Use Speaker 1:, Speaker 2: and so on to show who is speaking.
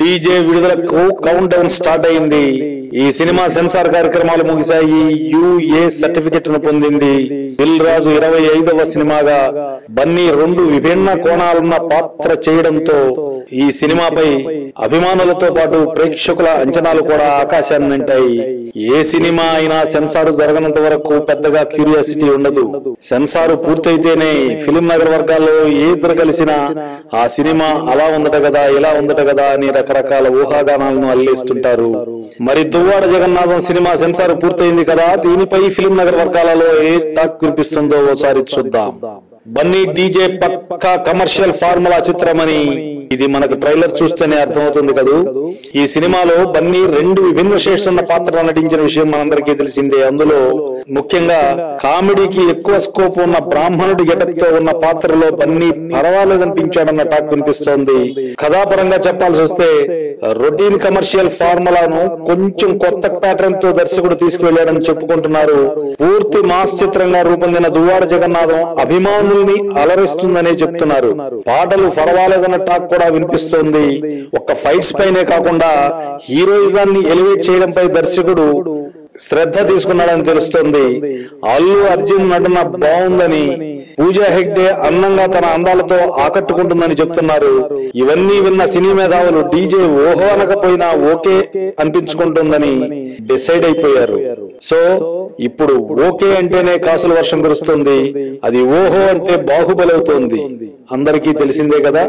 Speaker 1: DJ విడుదలకు count down start అయింది. ఈ సినిమా సెన్సార్ కార్యక్రమాలు ముగిశాయి. యుఏ సర్టిఫికెట్ను పొందింది. దిల్ రాజు ఇరవై ఐదవ సినిమాగా బన్నీ రెండు విభిన్న కోణాలున్న పాత్ర చేయడంతో ఈ సినిమాపై అభిమానులతో పాటు ప్రేక్షకుల అంచనాలు కూడా ఆకాశాన్ని అంటాయి ఏ సినిమా అయినా సెన్సార్ జరగనంత వరకు పెద్దగా క్యూరియాసిటీ ఉండదు. సెన్సార్ పూర్తయితేనే ఫిలిం నగర్ వర్గాల్లో ఏ కలిసినా ఆ సినిమా అలా ఉందట కదా ఇలా ఉందట కదా అని రకరకాల ఊహాగానాలను అల్లేస్తుంటారు. మరి దువ్వాడ జగన్నాథం సినిమా సెన్సార్ పూర్తయింది కదా దీనిపై ఫిలిం నగర్ వర్గాలలో ఏ టాక్ కురిపిస్తుందో ఓసారి చూద్దాం. బన్నీ డీజే పక్కా కమర్షియల్ ఫార్ములా చిత్రమని ఇది మనకు ట్రైలర్ చూస్తేనే అర్థమవుతుంది కదూ? ఈ సినిమాలో బన్నీ రెండు విభిన్న షేడ్స్ పాత్ర నటించిన విషయం మనందరికీ తెలిసిందే. అందులో ముఖ్యంగా కామెడీకి ఎక్కువ స్కోప్ ఉన్న బ్రాహ్మణుడి గెటప్తో ఉన్న పాత్రలో బన్నీ పర్వాలేదనిపించాడన్న టాక్ వినిపిస్తోంది. కథాపరంగా చెప్పాల్సి వస్తే రొటీన్ కమర్షియల్ ఫార్ములాను కొంచెం కొత్త ప్యాటర్న్తో దర్శకుడు తీసుకువెళ్ళాడని చెప్పుకుంటున్నారు. పూర్తి మాస్ చిత్రంగా రూపొందిన దువ్వాడ జగన్నాథం అభిమానుల్ని అలరిస్తుందనే చెప్తున్నారు. పాటలు పర్వాలేదన్న టాక్ కూడా వినిపిస్తోంది. ఒక్క ఫైట్స్ పైనే కాకుండా హీరోయిజాన్ని ఎలివేట్ చేయడంపై దర్శకుడు శ్రద్ధ తీసుకున్నాడని తెలుస్తోంది. అల్లు అర్జున్ నటన బాగుందని పూజా హెగ్డే అందంగా తన అందాలతో ఆకట్టుకుంటుందని చెప్తున్నారు. ఇవన్నీ విన్న సినీ మేధావులు డీజే ఓహో అనకపోయినా ఓకే అనిపించుకుంటుందని డిసైడ్ అయిపోయారు. సో ఇప్పుడు ఓకే అంటేనే కాసుల వర్షం కురుస్తుంది. అది ఓహో అంటే బాహుబలి అవుతోంది. అందరికీ తెలిసిందే కదా?